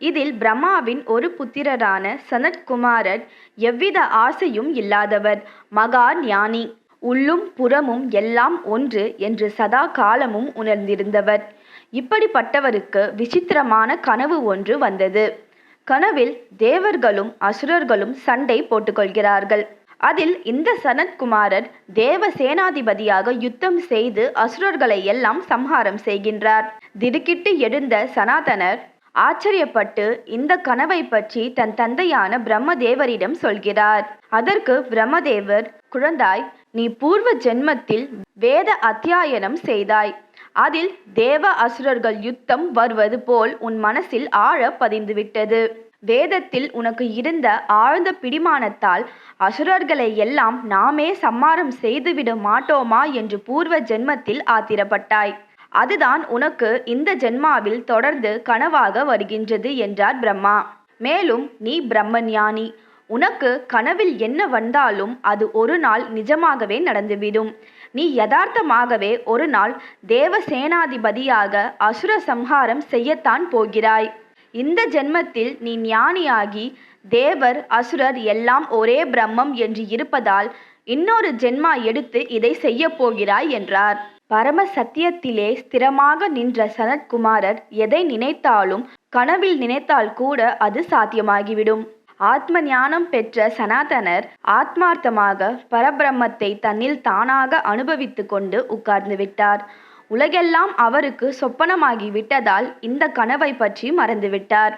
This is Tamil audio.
இதில் பிரம்மாவின் ஒரு புத்திரரான சனத்குமாரர் எவ்வித ஆசையும் இல்லாதவர். மகா ஞானி. உள்ளும் புறமும் எல்லாம் ஒன்று என்று சதா காலமும் உணர்ந்திருந்தவர். இப்படிப்பட்டவருக்கு விசித்திரமான கனவு ஒன்று வந்தது. கனவில் தேவர்களும் அசுரர்களும் சண்டை போட்டுக்கொள்கிறார்கள். அதில் இந்த சனத்குமாரர் தேவ சேனாதிபதியாக யுத்தம் செய்து அசுரர்களை எல்லாம் சம்ஹாரம் செய்கின்றார். திடுக்கிட்டு எழுந்த சனாதனர் ஆச்சரியப்பட்டு இந்த கனவை பற்றி தன் தந்தையான பிரம்மதேவரிடம் சொல்கிறார். அதற்கு பிரம்மதேவர் குழந்தாய் நீ பூர்வ ஜென்மத்தில் வேத அத்தியாயனம் செய்தாய். அதில் தேவ அசுரர்கள் யுத்தம் வருவது போல் உன் மனசில் ஆழ பதிந்துவிட்டது. வேதத்தில் உனக்கு இருந்த ஆழ்ந்த பிடிமானத்தால் அசுரர்களை எல்லாம் நாமே சம்மாரம் செய்துவிட மாட்டோமா என்று பூர்வ ஜென்மத்தில் ஆத்திரப்பட்டாய். அதுதான் உனக்கு இந்த ஜென்மாவில் தொடர்ந்து கனவாக வருகின்றது என்றார் பிரம்மா. மேலும் நீ பிரம்மஞானி. உனக்கு கனவில் என்ன வந்தாலும் அது ஒரு நாள் நிஜமாகவே நடந்துவிடும். நீ யதார்த்தமாகவே ஒரு நாள் தேவ சேனாதிபதியாக அசுர சம்ஹாரம் செய்யத்தான் போகிறாய். இந்த ஜென்மத்தில் நீ ஞானியாகி தேவர் அசுரர் எல்லாம் ஒரே பிரம்மம் என்று இருப்பதால் இன்னொரு ஜென்மா எடுத்து இதை செய்ய போகிறாய் என்றார். பரம சத்தியத்திலே ஸ்திரமாக நின்ற சனத்குமாரர் எதை நினைத்தாலும் கனவில் நினைத்தால் கூட அது சாத்தியமாகிவிடும். ஆத்ம ஞானம் பெற்ற சனாதனர் ஆத்மார்த்தமாக பரபிரம்மத்தை தன்னில் தானாக அனுபவித்து கொண்டு உட்கார்ந்து விட்டார். உலகெல்லாம் அவருக்கு சொப்பனமாகி விட்டதால் இந்த கனவை பற்றி மறந்துவிட்டார்.